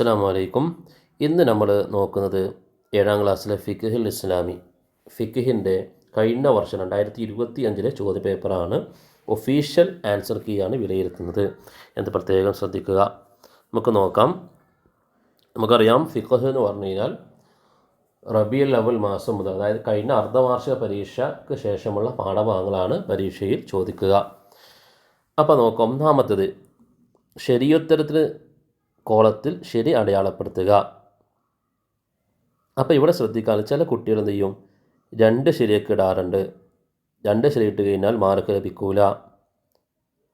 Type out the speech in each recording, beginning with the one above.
അസ്സാം വലൈക്കും ഇന്ന് നമ്മൾ നോക്കുന്നത് ഏഴാം ക്ലാസ്സിലെ ഫിഖുൽ ഇസ്ലാമി. ഫിഖിന്റെ കഴിഞ്ഞ വർഷം രണ്ടായിരത്തി ഇരുപത്തി അഞ്ചിലെ ചോദ്യ പേപ്പറാണ് ഒഫീഷ്യൽ ആൻസർ കീ ആണ് വിലയിരുത്തുന്നത്. എന്ന് പ്രത്യേകം ശ്രദ്ധിക്കുക. നമുക്ക് നോക്കാം. നമുക്കറിയാം ഫിഖ് എന്ന് പറഞ്ഞു കഴിഞ്ഞാൽ റബിയൽ അവൽ മാസം മുതൽ അതായത് കഴിഞ്ഞ അർദ്ധവാർഷിക പരീക്ഷയ്ക്ക് ശേഷമുള്ള പാഠഭാഗങ്ങളാണ് പരീക്ഷയിൽ ചോദിക്കുക. അപ്പോൾ നോക്കാം. ഒന്നാമത്തത് ശരിയുത്തരത്തിന് കോളത്തിൽ ശരി അടയാളപ്പെടുത്തുക. അപ്പോൾ ഇവിടെ ശ്രദ്ധിക്കാതെ ചില കുട്ടികൾ എന്ത് ചെയ്യും? രണ്ട് ശരിയൊക്കെ ഇടാറുണ്ട്. രണ്ട് ശരി ഇട്ട് കഴിഞ്ഞാൽ മാർക്ക് ലഭിക്കൂല.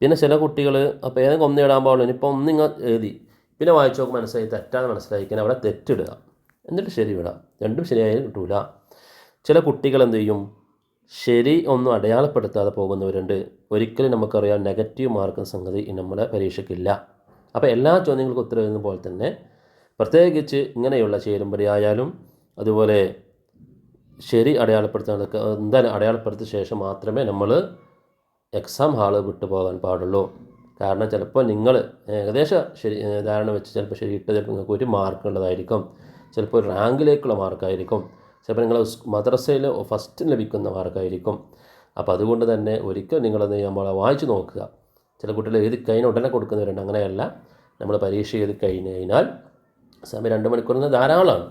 പിന്നെ ചില കുട്ടികൾ അപ്പോൾ ഏതെങ്കിലും ഒന്ന് ഇടാൻ പാടുള്ളൂ? ഇനിയിപ്പോൾ ഒന്നിങ്ങ എഴുതി. പിന്നെ വായിച്ചു നോക്കുമ്പോൾ മനസ്സിലായി തെറ്റാന്ന് മനസ്സിലായിക്കാൻ അവിടെ തെറ്റിടുക എന്നിട്ട് ശരി വിടാം. രണ്ടും ശരിയായി കിട്ടൂല. ചില കുട്ടികൾ എന്ത് ചെയ്യും? ശരി ഒന്നും അടയാളപ്പെടുത്താതെ പോകുന്നവരുണ്ട്. ഒരിക്കലും നമുക്കറിയാം നെഗറ്റീവ് മാർക്ക് സംഗതി നമ്മുടെ പരീക്ഷയ്ക്കില്ല. അപ്പോൾ എല്ലാ ചോദ്യങ്ങൾക്കും ഉത്തരം എഴുതുന്ന പോലെ തന്നെ പ്രത്യേകിച്ച് ഇങ്ങനെയുള്ള ചേരുമ്പടി ആയാലും അതുപോലെ ശരി അടയാളപ്പെടുത്താനൊക്കെ എന്തായാലും അടയാളപ്പെടുത്തിയ ശേഷം മാത്രമേ നമ്മൾ എക്സാം ഹാൾ വിട്ടു പോകാൻ പാടുള്ളൂ. കാരണം ചിലപ്പോൾ നിങ്ങൾ ഏകദേശം ശരി ധാരണ വെച്ച് ചിലപ്പോൾ ശരി ഇട്ട് ചിലപ്പോൾ നിങ്ങൾക്ക് ഒരു മാർക്ക് ഉള്ളതായിരിക്കും. ചിലപ്പോൾ ഒരു റാങ്കിലേക്കുള്ള മാർക്കായിരിക്കും ചിലപ്പോൾ നിങ്ങൾ മദ്രസയിൽ ഫസ്റ്റ് ലഭിക്കുന്ന മാർക്കായിരിക്കും അപ്പോൾ അതുകൊണ്ട് തന്നെ ഒരിക്കൽ നിങ്ങളത് നമ്മളെ വായിച്ചു നോക്കുക. ചില കുട്ടികൾ എഴുതി കഴിഞ്ഞ ഉടനെ കൊടുക്കുന്നവരുണ്ട്. അങ്ങനെയല്ല. നമ്മൾ പരീക്ഷ എഴുതി കഴിഞ്ഞ് കഴിഞ്ഞാൽ സമയം രണ്ട് മണിക്കൂറിന് ധാരാളമാണ്.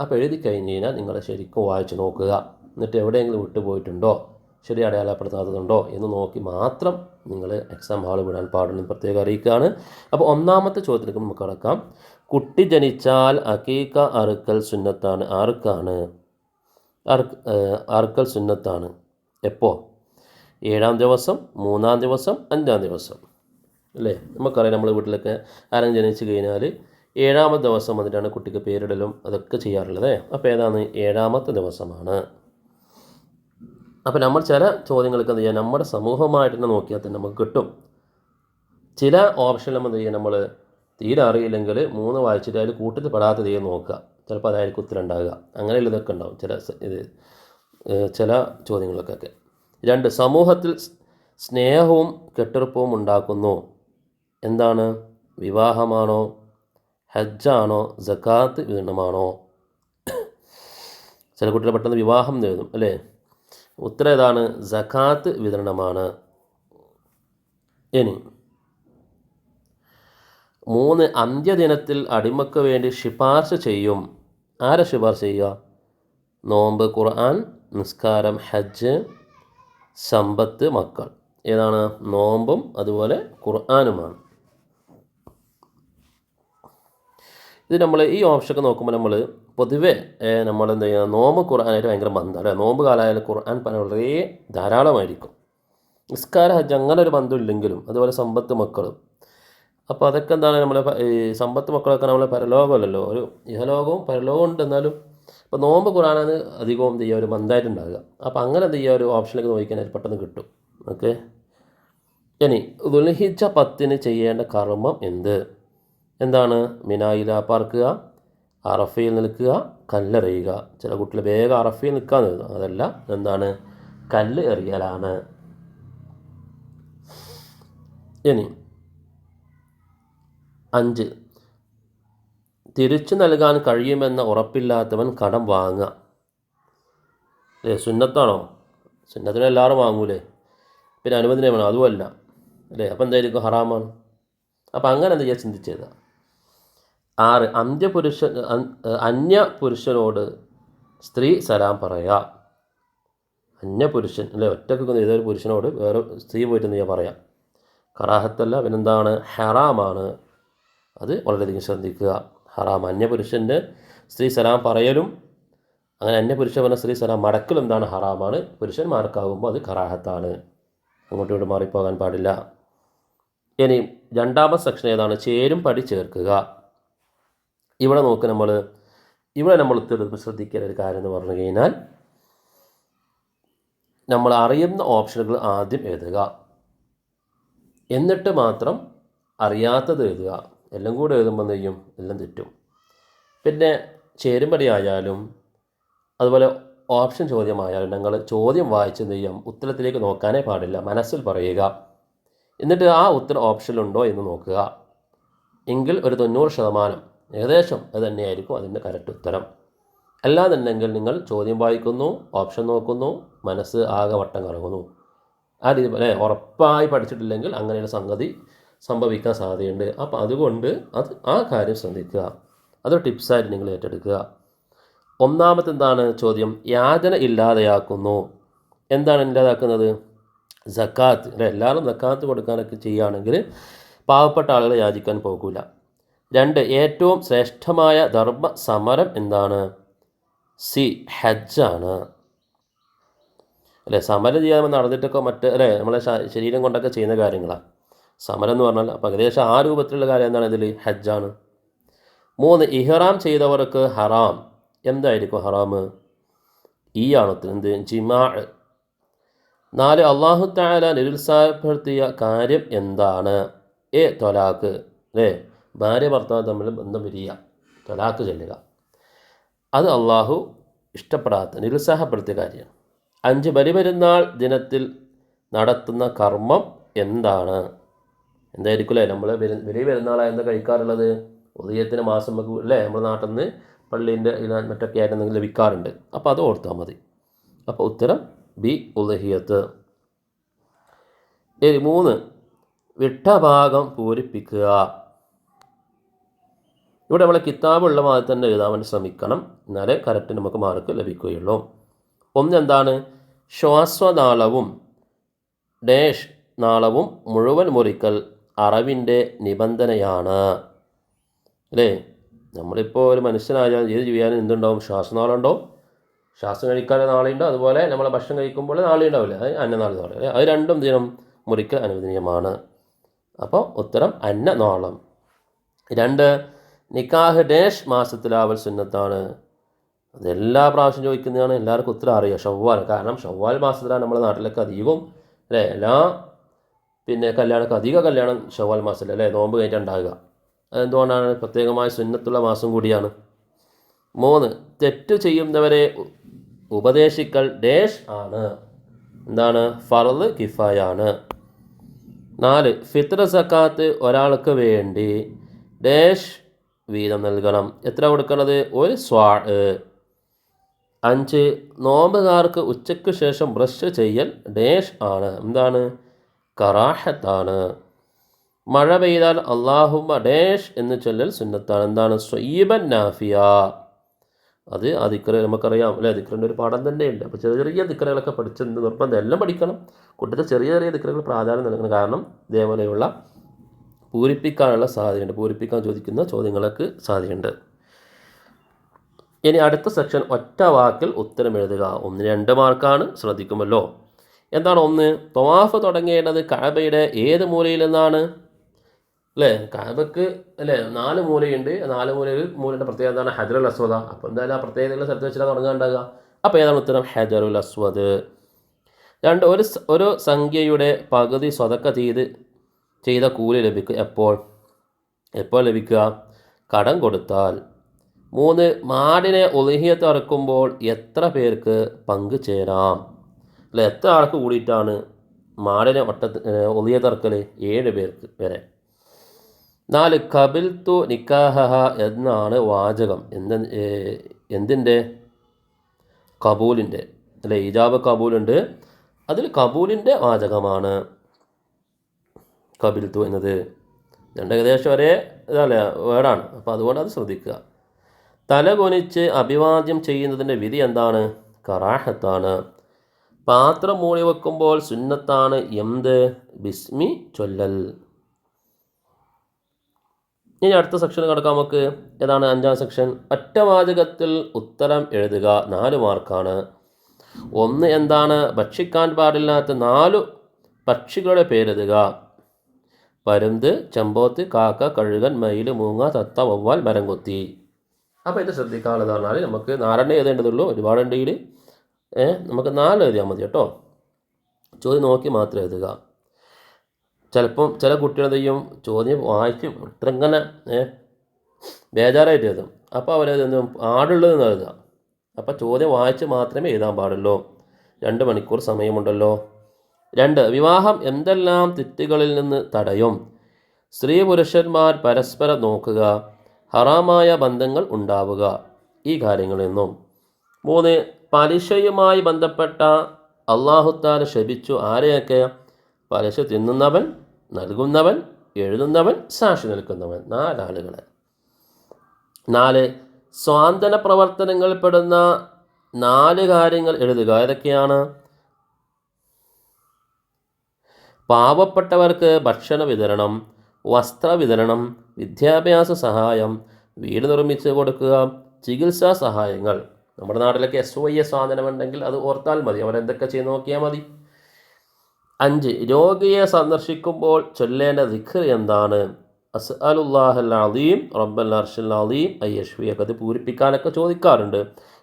അപ്പോൾ എഴുതി കഴിഞ്ഞ് കഴിഞ്ഞാൽ നിങ്ങൾ ശരിക്കും വായിച്ച് നോക്കുക. എന്നിട്ട് എവിടെയെങ്കിലും വിട്ടുപോയിട്ടുണ്ടോ? ശരി അടയാളപ്പെടുത്താത്തതുണ്ടോ? എന്ന് നോക്കി മാത്രം നിങ്ങൾ എക്സാം ഹാൾ വിടാൻ പാടുന്ന പ്രത്യേകം അറിയിക്കുകയാണ്. അപ്പോൾ ഒന്നാമത്തെ ചോദ്യത്തിലേക്ക് നമുക്ക് കടക്കാം. കുട്ടി ജനിച്ചാൽ അക്കീക്ക അറുക്കൽ സുന്നത്താണ്. ആർക്കാണ്? അറുക്കൽ സുന്നത്താണ്. എപ്പോൾ ഏഴാം ദിവസം മൂന്നാം ദിവസം അഞ്ചാം ദിവസം. അല്ലേ? നമുക്കറിയാം നമ്മുടെ വീട്ടിലൊക്കെ ആരും ജനിച്ചു കഴിഞ്ഞാൽ ഏഴാമത്തെ ദിവസം വന്നിട്ടാണ് കുട്ടിക്ക് പേരിടലും അതൊക്കെ ചെയ്യാറുള്ളത് അപ്പോൾ ഏതാണ്? ഏഴാമത്തെ ദിവസമാണ്. അപ്പോൾ നമ്മൾ ചില ചോദ്യങ്ങൾക്ക് എന്ത് ചെയ്യുക നമ്മുടെ സമൂഹമായിട്ട് തന്നെ നോക്കിയാൽ തന്നെ നമുക്ക് കിട്ടും. ചില ഓപ്ഷനിലും എന്ത് ചെയ്യുക നമ്മൾ തീരെ അറിയില്ലെങ്കിൽ മൂന്ന് വായിച്ചിട്ട് അതിൽ കൂട്ടത്തിൽ പെടാത്ത തീരെ നോക്കുക. ചിലപ്പോൾ അതായിരിക്കും ഉത്തരം ഉണ്ടാകുക അങ്ങനെയുള്ള ഇതൊക്കെ ഉണ്ടാവും ചില ഇത് ചില ചോദ്യങ്ങൾക്കൊക്കെ. രണ്ട് സമൂഹത്തിൽ സ്നേഹവും കെട്ടുറപ്പവും ഉണ്ടാക്കുന്നു. എന്താണ്? വിവാഹമാണോ? ഹജ്ജാണോ? ജക്കാത്ത് വിതരണമാണോ ചില കുട്ടികൾ പെട്ടെന്ന് വിവാഹം നേടും അല്ലേ? ഉത്തരം ഏതാണ്? ജക്കാത്ത് വിതരണമാണ്. ഇനി മൂന്ന് അന്ത്യദിനത്തിൽ അടിമക്ക് വേണ്ടി ശിപാർശ ചെയ്യും. ആരെ ശിപാർശ ചെയ്യുക? നോമ്പ് ഖുർആൻ നിസ്കാരം ഹജ്ജ് സമ്പത്ത് മക്കൾ. ഏതാണ്? നോമ്പും അതുപോലെ ഖുർആാനുമാണ്. ഇത് നമ്മൾ ഈ ഓപ്ഷനൊക്കെ നോക്കുമ്പോൾ നമ്മൾ പൊതുവേ നമ്മൾ എന്താ ചെയ്യുക? നോമ്പ് ഖുർആാനായിട്ട് ഭയങ്കര ബന്ധം. അല്ലേ? നോമ്പ് കാലമായാലും ഖുർആൻ വളരെ ധാരാളമായിരിക്കും. നിസ്കാര ഹജ്ജ് അങ്ങനെ ഒരു ബന്ധം ഇല്ലെങ്കിലും അതുപോലെ സമ്പത്ത് മക്കളും. അപ്പോൾ അതൊക്കെ എന്താണ് നമ്മളെ സമ്പത്ത് മക്കളൊക്കെ നമ്മളെ പരലോകമല്ലല്ലോ? ഒരു ഇഹലോകവും പരലോകവും ഉണ്ട് എന്നാലും ഇപ്പോൾ നോമ്പ് ഖുറാനാണ് അധികവും എന്ത് ചെയ്യുക? ഒരു ബന്ധമായിട്ടുണ്ടാകുക അപ്പോൾ അങ്ങനെ എന്ത് ചെയ്യുക? ഒരു ഓപ്ഷനിലേക്ക് നോക്കിക്കഴിഞ്ഞാൽ പെട്ടെന്ന് കിട്ടും. ഓക്കെ? ഇനി ദുൽഹിജ പത്തിന് ചെയ്യേണ്ട കർമ്മം എന്ത്? എന്താണ്? മിനായില പാർക്കുക അറഫയിൽ നിൽക്കുക കല്ലെറിയുക. ചില കുട്ടികൾ വേഗം അറഫയിൽ നിൽക്കാൻ നിൽക്കുക അതല്ല എന്താണ് കല്ല് എറിയലാണ്. ഇനി അഞ്ച്. തിരിച്ചു നൽകാൻ കഴിയുമെന്ന ഉറപ്പില്ലാത്തവൻ കടം വാങ്ങുക. അല്ലേ സുന്നത്താണോ? സുന്നത്തിന് എല്ലാവരും വാങ്ങൂലേ? പിന്നെ അനുവദനീയമാണോ? അതുമല്ല. അല്ലേ? അപ്പം എന്തായിരിക്കും? ഹറാമാണ്. അപ്പം അങ്ങനെ എന്താ ചെയ്യാൻ ചിന്തിച്ചത് ആറ് അന്ത്യപുരുഷൻ അന്യ പുരുഷനോട് സ്ത്രീ സലാം പറയാ. അന്യപുരുഷൻ അല്ലെ ഒറ്റയ്ക്ക് ഏതൊരു പുരുഷനോട് വേറെ സ്ത്രീ പോയിട്ട് നീ പറയാം. കറാഹത്തല്ല പിന്നെന്താണ്? ഹറാമാണ്. അത് വളരെയധികം ശ്രദ്ധിക്കുക. ഹറാം. അന്യപുരുഷന്റെ സ്ത്രീ സലാം പറയലും അങ്ങനെ അന്യപുരുഷൻ പറഞ്ഞ സ്ത്രീ സലാം മടക്കലും എന്താണ്? ഹറാമാണ്. പുരുഷന്മാർക്കാകുമ്പോൾ അത് കറാഹത്താണ്. അങ്ങോട്ടും ഇങ്ങോട്ട് മാറിപ്പോകാൻ പാടില്ല. ഇനി രണ്ടാമത്തെ സെക്ഷൻ ഏതാണ്? ചേരും പടി ചേർക്കുക. ഇവിടെ നോക്ക് നമ്മൾ ഇവിടെ നമ്മൾ ഒത്തിരി ശ്രദ്ധിക്കേണ്ട ഒരു കാര്യം എന്ന് പറഞ്ഞു കഴിഞ്ഞാൽ നമ്മൾ അറിയുന്ന ഓപ്ഷനുകൾ ആദ്യം എഴുതുക. എന്നിട്ട് മാത്രം അറിയാത്തത് എഴുതുക. എല്ലാം കൂടെ എഴുതുമ്പോൾ നെയ്യും എല്ലാം തെറ്റും. പിന്നെ ചേരുമ്പടി ആയാലും അതുപോലെ ഓപ്ഷൻ ചോദ്യമായാലും ഞങ്ങൾ ചോദ്യം വായിച്ച് നെയ്യും ഉത്തരത്തിലേക്ക് നോക്കാനേ പാടില്ല. മനസ്സിൽ പറയുക. എന്നിട്ട് ആ ഉത്തരം ഓപ്ഷനിലുണ്ടോ എന്ന് നോക്കുക. എങ്കിൽ ഒരു തൊണ്ണൂറ് ശതമാനം ഏകദേശം അത് തന്നെയായിരിക്കും അതിന്റെ കറക്റ്റ് ഉത്തരം. അല്ലാന്നുണ്ടെങ്കിൽ നിങ്ങൾ ചോദ്യം വായിക്കുന്നു ഓപ്ഷൻ നോക്കുന്നു മനസ്സ് ആകെ വട്ടം കറങ്ങുന്നു. ആ രീതി അല്ലേ ഉറപ്പായി പഠിച്ചിട്ടില്ലെങ്കിൽ അങ്ങനെയുള്ള സംഗതി സംഭവിക്കാൻ സാധ്യതയുണ്ട്. അപ്പോൾ അതുകൊണ്ട് അത് ആ കാര്യം ശ്രദ്ധിക്കുക. അത് ടിപ്സായിട്ട് നിങ്ങൾ ഏറ്റെടുക്കുക. ഒന്നാമത്തെ എന്താണ് ചോദ്യം? യാതന ഇല്ലാതെയാക്കുന്നു. എന്താണ് ഇല്ലാതാക്കുന്നത്? സക്കാത്ത്. അല്ലെ? എല്ലാവരും സക്കാത്ത് കൊടുക്കാനൊക്കെ ചെയ്യുകയാണെങ്കിൽ പാവപ്പെട്ട ആളുകളെ യാചിക്കാൻ പോകില്ല രണ്ട് ഏറ്റവും ശ്രേഷ്ഠമായ ധർമ്മ സമരം എന്താണ്? സി ഹജ്ജാണ്. അല്ലേ സമരം ചെയ്യാൻ നടന്നിട്ടൊക്കെ മറ്റേ അല്ലേ നമ്മളെ ശരീരം കൊണ്ടൊക്കെ ചെയ്യുന്ന കാര്യങ്ങളാണ്. സമരം എന്ന് പറഞ്ഞാൽ അപ്പോൾ ഏകദേശം ആ രൂപത്തിലുള്ള കാര്യം എന്താണ് ഇതിൽ? ഹജ്ജാണ്. മൂന്ന് ഇഹ്റാം ചെയ്തവർക്ക് ഹറാം. എന്തായിരിക്കും ഹറാം? ഈ ആണ് ഉത്തരം. എന്ത്? ജിമാ. നാല് അള്ളാഹു താല നിരുത്സാഹപ്പെടുത്തിയ കാര്യം എന്താണ്? എ തൊലാക്ക്. അല്ലേ ഭാര്യ ഭർത്താവ് തമ്മിൽ ബന്ധം പിരിയുക തലാക്ക് ചെല്ലുക. അത് അള്ളാഹു ഇഷ്ടപ്പെടാത്ത നിരുത്സാഹപ്പെടുത്തിയ കാര്യമാണ്. അഞ്ച് ബലിപെരുന്നാൾ ദിനത്തിൽ നടത്തുന്ന കർമ്മം എന്താണ്? എന്തായിരിക്കുമല്ലേ നമ്മൾ വലിയ പെരുന്നാളായ എന്താ കഴിക്കാറുള്ളത്? ഉദയത്തിന് മാസം നമുക്ക് അല്ലേ? നമ്മുടെ നാട്ടിൽ നിന്ന് പള്ളീന്റെ മറ്റൊക്കെ ആയിട്ട് എന്തെങ്കിലും ലഭിക്കാറുണ്ട്. അപ്പോൾ അത് ഓർത്താൽ മതി. അപ്പോൾ ഉത്തരം ബി ഉദഹിയത്ത്. മൂന്ന്. വിട്ട ഭാഗം പൂരിപ്പിക്കുക. ഇവിടെ നമ്മളെ കിതാബുള്ള മാതിരി തന്നെ എഴുതാൻ വേണ്ടി ശ്രമിക്കണം. എന്നാലേ കറക്റ്റ് നമുക്ക് മാർക്ക് ലഭിക്കുകയുള്ളൂ. ഒന്ന് എന്താണ്? ശ്വാസനാളവും ഡേഷ് നാളവും മുഴുവൻ മുറിക്കൽ അറിവിന്റെ നിബന്ധനയാണ്. അല്ലേ? നമ്മളിപ്പോൾ ഒരു മനുഷ്യനായാൽ ഏത് ജീവിയാനും എന്തുണ്ടാവും? ശ്വാസനാളുണ്ടാവും ശ്വാസം കഴിക്കാൻ നാളെയുണ്ടോ അതുപോലെ നമ്മൾ ഭക്ഷണം കഴിക്കുമ്പോൾ നാളെ ഉണ്ടാവില്ല അത് അന്നനാളി നാളെ അത് രണ്ടും ദിനം മുറിക്കൽ അനുവദനീയമാണ്. അപ്പോൾ ഉത്തരം അന്നനാളം. രണ്ട് നിക്കാഹ് ഡേഷ് മാസത്തിലാവൽ സുന്നത്താണ്. അതെല്ലാ പ്രാവശ്യം ചോദിക്കുന്നതാണ് എല്ലാവർക്കും ഉത്തരം അറിയാം. ഷവ്വാൽ കാരണം ഷവ്വാൽ മാസത്തിലാണ് നമ്മുടെ നാട്ടിലൊക്കെ അധികവും അല്ലേ? എല്ലാ പിന്നെ കല്യാണമൊക്കെ അധിക കല്യാണം ഷവ്വാൽ മാസത്തിൽ അല്ലേ? നോമ്പ് കഴിഞ്ഞിട്ടുണ്ടാകുക അതെന്തുകൊണ്ടാണ്? പ്രത്യേകമായ സുന്നത്തുള്ള മാസം കൂടിയാണ്. മൂന്ന് തെറ്റ് ചെയ്യുന്നവരെ ഉപദേശിക്കൽ ഡേഷ് ആണ്. എന്താണ്? ഫറദ് കിഫായാണ്. നാല് ഫിത്ര സക്കാത്ത് ഒരാൾക്ക് വേണ്ടി ഡേഷ് വീതം നൽകണം. എത്ര കൊടുക്കണത്? ഒരു സ്വാ അഞ്ച്. നോമ്പുകാർക്ക് ഉച്ചയ്ക്ക് ശേഷം ബ്രഷ് ചെയ്യൽ ഡേഷ് ആണ്. എന്താണ്? കറാഹത്താണ് മഴ പെയ്താൽ അള്ളാഹുമ ഡേഷ് എന്ന് ചൊല്ലൽ സുന്നത്താണ്. എന്താണ്? സ്വയ്യബൻ നാഫിയ. അത് ദിക്കറ് നമുക്കറിയാം. അല്ലേ? ദിക്കറിന്റെ ഒരു പാഠം തന്നെയുണ്ട്. അപ്പോൾ ചെറിയ ചെറിയ ദിക്കറകളൊക്കെ പഠിച്ചെന്ന് നിർബന്ധം? എല്ലാം പഠിക്കണം. കുട്ടികൾ ചെറിയ ചെറിയ ദിക്കറകൾ പ്രാധാന്യം നൽകണം. കാരണം ഇതേപോലെയുള്ള പൂരിപ്പിക്കാനുള്ള സാധ്യതയുണ്ട്. പൂരിപ്പിക്കാൻ ചോദിക്കുന്ന ചോദ്യങ്ങൾക്ക് സാധ്യതയുണ്ട്. ഇനി അടുത്ത സെക്ഷൻ ഒറ്റ വാക്കിൽ ഉത്തരം എഴുതുക. ഒന്ന് രണ്ട് മാർക്കാണ് ശ്രദ്ധിക്കുമല്ലോ. എന്താണ് ഒന്ന്? തൊവാഫ് തുടങ്ങേണ്ടത് കഴബയുടെ ഏത് മൂലയിൽ നിന്നാണ്? അല്ലേ? കഴബക്ക് അല്ലേ? നാല് മൂലയുണ്ട്. നാല് മൂലയിൽ മൂലയുടെ പ്രത്യേകത എന്താണ്? ഹജറുൽ അസ്വദ. അപ്പോൾ എന്തായാലും ആ പ്രത്യേകതയുള്ള സ്ഥലത്ത് വെച്ചിട്ടാണ് തുടങ്ങാണ്ടാകുക അപ്പോൾ ഏതാണ് ഉത്തരം? ഹജറുൽ അസ്വദ്. രണ്ട് ഒരു ഒരു സംഖ്യയുടെ പകുതി സ്വതക്ക ചെയ്ത് ചെയ്ത കൂലി ലഭിക്കും എപ്പോൾ? എപ്പോൾ ലഭിക്കുക? കടം കൊടുത്താൽ. മൂന്ന് മാടിനെ ഒലിഹിയ തറക്കുമ്പോൾ എത്ര പേർക്ക് പങ്ക് ചേരാം? അല്ല എത്ര ആൾക്ക് കൂടിയിട്ടാണ് മാടിനെ ഒട്ട ഒലിയ തറക്കൽ ഏഴ് പേർക്ക് വരെ. നാല് കബിൽ തു നിക്കാഹ എന്നാണ് വാചകം. എന്ത് എന്തിന്റെ? കബൂലിന്റെ. അല്ലെ ഇജാബ് കബൂലുണ്ട്. അതിൽ കബൂലിന്റെ വാചകമാണ്. കബിൽ തു എന്നത് രണ്ട് ഏകദേശം ഒരേ ഇതല്ലേ വേർഡാണ് അപ്പോൾ അതുകൊണ്ട് അത് ശ്രദ്ധിക്കുക. തല കൊനിച്ച് അഭിവാദ്യം ചെയ്യുന്നതിന്റെ വിധി എന്താണ്? കറാഹത്താണ്. പാത്രം മൂടി വെക്കുമ്പോൾ സുന്നത്താണ് എന്ത്? ബിസ്മി ചൊല്ലൽ. ഇനി അടുത്ത സെക്ഷൻ കിടക്കാം നമുക്ക്. ഏതാണ് അഞ്ചാം സെക്ഷൻ ഒറ്റവാചകത്തിൽ ഉത്തരം എഴുതുക. നാല് മാർക്കാണ് ഒന്ന് എന്താണ്? ഭക്ഷിക്കാൻ പാടില്ലാത്ത നാലു പക്ഷികളുടെ പേരെഴുതുക. പരുന്ത് ചെമ്പോത്ത് കാക്ക കഴുകൻ മയിൽ മൂങ്ങ തത്ത വവ്വാൽ മരം കൊത്തി അപ്പോൾ ഇത് ശ്രദ്ധിക്കാനുള്ളത് പറഞ്ഞാൽ നമുക്ക് നാലെണ്ണേ എഴുതേണ്ടതുള്ളൂ. ഒരുപാടുണ്ടെങ്കിൽ നമുക്ക് നാല് എഴുതിയാൽ മതി കേട്ടോ. ചോദ്യം നോക്കി മാത്രം എഴുതുക. ചിലപ്പം ചില കുട്ടികൾ ചെയ്യും? ചോദ്യം വായിച്ച് ഇത്രങ്ങനെ ബേജാറായിട്ട് എഴുതും. അപ്പോൾ അവരത് ആടുള്ളതെന്ന് എഴുതുക. അപ്പോൾ ചോദ്യം വായിച്ച് മാത്രമേ എഴുതാൻ പാടുള്ളൂ. രണ്ട് മണിക്കൂർ സമയമുണ്ടല്ലോ. രണ്ട് വിവാഹം എന്തെല്ലാം തെറ്റുകളിൽ നിന്ന് തടയും? സ്ത്രീ പുരുഷന്മാർ പരസ്പരം നോക്കുക ഹറാമായ ബന്ധങ്ങൾ ഉണ്ടാവുക ഈ കാര്യങ്ങളിൽ നിന്നും മൂന്ന് പലിശയുമായി ബന്ധപ്പെട്ട അള്ളാഹുത്താല ശപിച്ചു ആരെയൊക്കെ? പലിശ തിന്നുന്നവൻ നൽകുന്നവൻ എഴുതുന്നവൻ സാക്ഷി നിൽക്കുന്നവൻ. നാലാളുകളെ. നാല് സ്വാന്തന പ്രവർത്തനങ്ങളിൽ പെടുന്ന നാല് കാര്യങ്ങൾ എഴുതുക. ഏതൊക്കെയാണ്? പാവപ്പെട്ടവർക്ക് ഭക്ഷണ വിതരണം വസ്ത്ര വിതരണം വിദ്യാഭ്യാസ സഹായം വീട് നിർമ്മിച്ച് കൊടുക്കുക ചികിത്സാ സഹായങ്ങൾ. നമ്മുടെ നാട്ടിലൊക്കെ എസ് വൈ എസ് സാധനമുണ്ടെങ്കിൽ അത് ഓർത്താൽ മതി. അവരെന്തൊക്കെ ചെയ്ത് നോക്കിയാൽ മതി. അഞ്ച് രോഗിയെ സന്ദർശിക്കുമ്പോൾ ചൊല്ലേണ്ട ദിഖർ എന്താണ്? അസ് അലുല്ലാഹൽ അലീം റബ്ബൽ അർഷൽ അലീം ഐ യഷ്വിയൊക്കെ അത് പൂരിപ്പിക്കാനൊക്കെ ചോദിക്കാറുണ്ട്.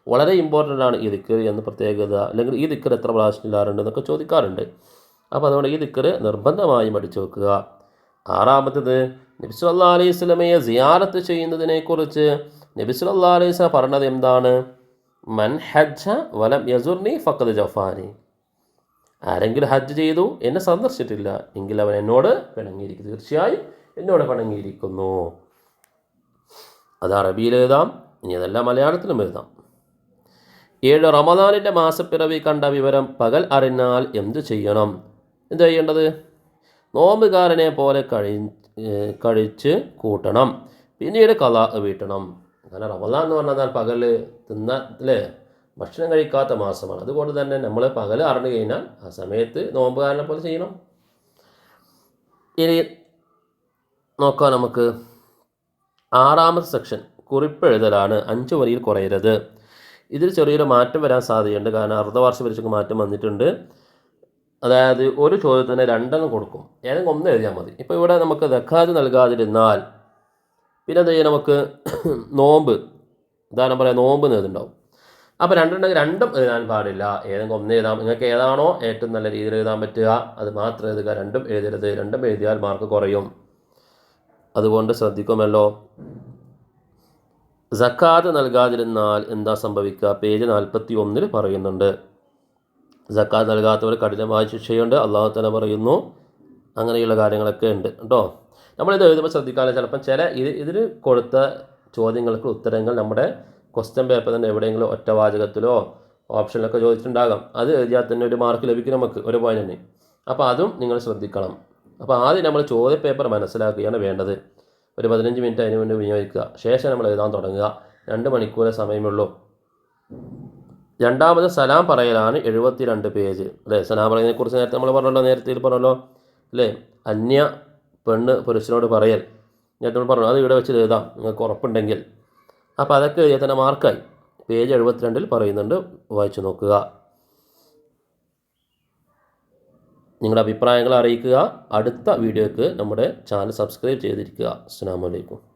വളരെ ഇമ്പോർട്ടന്റ് ആണ് ഈ ദിക്കർ എന്ന് പ്രത്യേകത. അല്ലെങ്കിൽ ഈ ദിക്കർ എത്ര പ്രാവശ്യം ഇല്ലാറുണ്ട് എന്നൊക്കെ ചോദിക്കാറുണ്ട്. അപ്പോൾ അതുകൊണ്ട് ഈ ദിക്കറ് നിർബന്ധമായും പഠിച്ചു വെക്കുക. ആറാമത്തത് നബിസുല്ലാ അലൈഹി സ്വലമയെ സിയാറത്ത് ചെയ്യുന്നതിനെക്കുറിച്ച് നബിസുല്ലാ അലൈഹി സ്വലം പറഞ്ഞത് എന്താണ്? മൻ ഹജ്ജ വലം യസുർനി ഫക്കത് ജഫാനി. ആരെങ്കിലും ഹജ്ജ് ചെയ്തു എന്നെ സന്ദർശിച്ചിട്ടില്ല എങ്കിൽ അവൻ എന്നോട് പിണങ്ങിയിരിക്കും തീർച്ചയായും എന്നോട് പിണങ്ങിയിരിക്കുന്നു. അത് അറബിയിൽ എഴുതാം ഇനി അതെല്ലാം മലയാളത്തിലും എഴുതാം. ഏഴ് റമദാനിന്റെ മാസപ്പിറവി കണ്ട വിവരം പകൽ അറിഞ്ഞാൽ എന്തു ചെയ്യണം? എന്ത് ചെയ്യേണ്ടത് നോമ്പുകാരനെ പോലെ കഴി കഴിച്ച് കൂട്ടണം. പിന്നീട് കഥ വീട്ടണം. കാരണം റമദാൻ എന്ന് പറഞ്ഞാൽ പകൽ തിന്ന അല്ലേ ഭക്ഷണം കഴിക്കാത്ത മാസമാണ്. അതുകൊണ്ട് തന്നെ നമ്മൾ പകൽ അറിഞ്ഞു കഴിഞ്ഞാൽ ആ സമയത്ത് നോമ്പുകാരനെ പോലെ ചെയ്യണം. ഇനി നോക്കാം നമുക്ക്. ആറാമത്തെ സെക്ഷൻ കുറിപ്പെഴുതലാണ്. അഞ്ച് വരിയിൽ കുറയരുത്. ഇതിൽ ചെറിയൊരു മാറ്റം വരാൻ സാധ്യതയുണ്ട്. കാരണം അർദ്ധവാർഷിക പരീക്ഷയ്ക്ക് മാറ്റം വന്നിട്ടുണ്ട്. അതായത് ഒരു ചോദ്യത്തിന് രണ്ടെണ്ണം കൊടുക്കും. ഏതെങ്കിലും ഒന്ന് എഴുതിയാൽ മതി. ഇപ്പോൾ ഇവിടെ നമുക്ക് ദക്കാത്ത് നൽകാതിരുന്നാൽ പിന്നെ എന്താ ചെയ്യുക നമുക്ക്? നോമ്പ്. ഉദാഹരണം പറയാം നോമ്പ് നേതുണ്ടാവും അപ്പോൾ രണ്ടെണ്ണം രണ്ടും എഴുതാൻ പാടില്ല. ഏതെങ്കിലും ഒന്ന് എഴുതാം. നിങ്ങൾക്ക് ഏതാണോ ഏറ്റവും നല്ല രീതിയിൽ എഴുതാൻ പറ്റുക അത് മാത്രം എഴുതുക. രണ്ടും എഴുതരുത്. രണ്ടും എഴുതിയാൽ മാർക്ക് കുറയും. അതുകൊണ്ട് ശ്രദ്ധിക്കുമല്ലോ. സക്കാത്ത് നൽകാതിരുന്നാൽ എന്താ സംഭവിക്കുക? പേജ് നാൽപ്പത്തി ഒന്നിൽ പറയുന്നുണ്ട്. സക്കാത്ത് നൽകാത്തവർ കഠിനമായ ശിക്ഷയുണ്ട്. അള്ളാഹു തന്നെ പറയുന്നു അങ്ങനെയുള്ള കാര്യങ്ങളൊക്കെ ഉണ്ട് കേട്ടോ നമ്മളിത് എഴുതുമ്പോൾ ശ്രദ്ധിക്കാതെ ചിലപ്പം ചില ഇത് ഇതിൽ കൊടുത്ത ചോദ്യങ്ങൾക്ക് ഉത്തരങ്ങൾ നമ്മുടെ ക്വസ്റ്റ്യൻ പേപ്പർ തന്നെ എവിടെയെങ്കിലും ഒറ്റവാചകത്തിലോ ഓപ്ഷനിലൊക്കെ ചോദിച്ചിട്ടുണ്ടാകാം. അത് എഴുതിയാൽ തന്നെ ഒരു മാർക്ക് ലഭിക്കും നമുക്ക് ഒരു പോയിന്റ് തന്നെ അപ്പോൾ അതും നിങ്ങൾ ശ്രദ്ധിക്കണം. അപ്പോൾ ആദ്യം നമ്മൾ ചോദ്യ പേപ്പർ മനസ്സിലാക്കുകയാണ് വേണ്ടത്. ഒരു പതിനഞ്ച് മിനിറ്റ് അതിന് വേണ്ടി വിനിയോഗിക്കുക. ശേഷം നമ്മൾ എഴുതാൻ തുടങ്ങുക. രണ്ട് മണിക്കൂറേ സമയമുള്ളൂ. രണ്ടാമത് സലാം പറയലാണ് എഴുപത്തി രണ്ട് പേജ്. അല്ലേ? സലാം പറയുന്നതിനെ കുറിച്ച് നേരത്തെ നമ്മൾ പറഞ്ഞല്ലോ നേരത്തെ പറഞ്ഞല്ലോ. അല്ലേ? അന്യ പെണ്ണ് പുരുഷനോട് പറയൽ. നേരത്തെ നമ്മൾ പറഞ്ഞു അത് ഇവിടെ വെച്ച് എഴുതാം നിങ്ങൾക്ക് ഉറപ്പുണ്ടെങ്കിൽ. അപ്പോൾ അതൊക്കെ എഴുതിയാൽ തന്നെ മാർക്കായി. പേജ് എഴുപത്തിരണ്ടിൽ പറയുന്നുണ്ട് വായിച്ചു നോക്കുക. നിങ്ങളുടെ അഭിപ്രായങ്ങൾ അറിയിക്കുക. അടുത്ത വീഡിയോയ്ക്ക് നമ്മുടെ ചാനൽ സബ്സ്ക്രൈബ് ചെയ്തിരിക്കുക. അസ്സാം വലൈക്കും